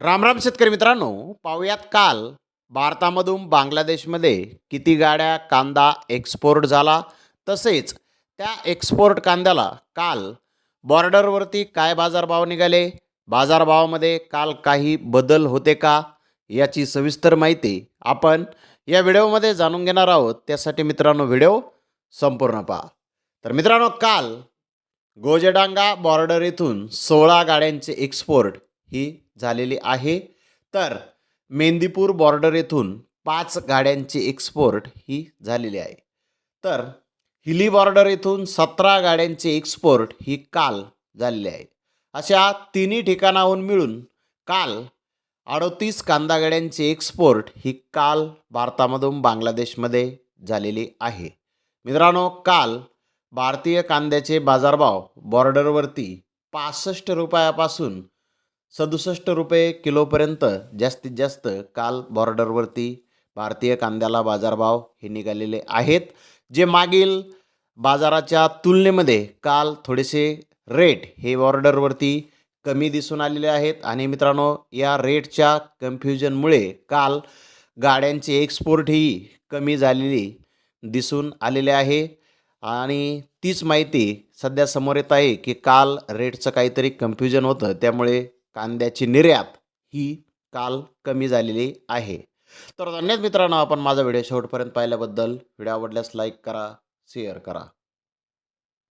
रामराम शेतकरी मित्रांनो पाहूयात काल भारतामधून बांगलादेशमध्ये किती गाड्या कांदा एक्सपोर्ट झाला? तसेच त्या एक्सपोर्ट कांद्याला काल बॉर्डरवरती काय बाजारभाव निघाले? बाजारभावामध्ये काल काही बदल होते का? याची सविस्तर माहिती आपण या व्हिडिओमध्ये जाणून घेणार आहोत. त्यासाठी मित्रांनो व्हिडिओ संपूर्ण पहा. तर मित्रांनो काल गोजडांगा बॉर्डर इथून सोळा गाड्यांचे एक्सपोर्ट ही झालेली आहे. तर मेंदीपूर बॉर्डर येथून पाच गाड्यांची एक्सपोर्ट ही झालेली आहे. तर हिली बॉर्डर येथून सतरा गाड्यांची एक्सपोर्ट ही काल झालेली आहे. अशा तिन्ही ठिकाणाहून मिळून काल अडतीस कांदा गाड्यांची एक्सपोर्ट ही काल भारतामधून बांगलादेशमध्ये झालेली आहे. मित्रांनो काल भारतीय कांद्याचे बाजारभाव बॉर्डरवरती पासष्ट रुपयापासून सदुसष्ट रुपये किलोपर्यंत जास्तीत जास्त काल बॉर्डरवरती भारतीय कांद्याला बाजारभाव हे निघालेले आहेत. जे मागील बाजाराच्या तुलनेमध्ये काल थोडेसे रेट हे बॉर्डरवरती कमी दिसून आलेले आहेत. आणि मित्रांनो या रेटच्या कन्फ्युजनमुळे काल गाड्यांची एक्सपोर्टही कमी झालेली दिसून आलेले आहे. आणि तीच माहिती सध्या समोर येत आहे की काल रेटचं काहीतरी कन्फ्युजन होतं. त्यामुळे कांद्याची निर्यात ही काल कमी झालेली आहे. तर धन्यवाद मित्रांनो आपण माझा व्हिडिओ शेवटपर्यंत पाहिल्याबद्दल. व्हिडिओ आवडल्यास लाईक करा शेअर करा.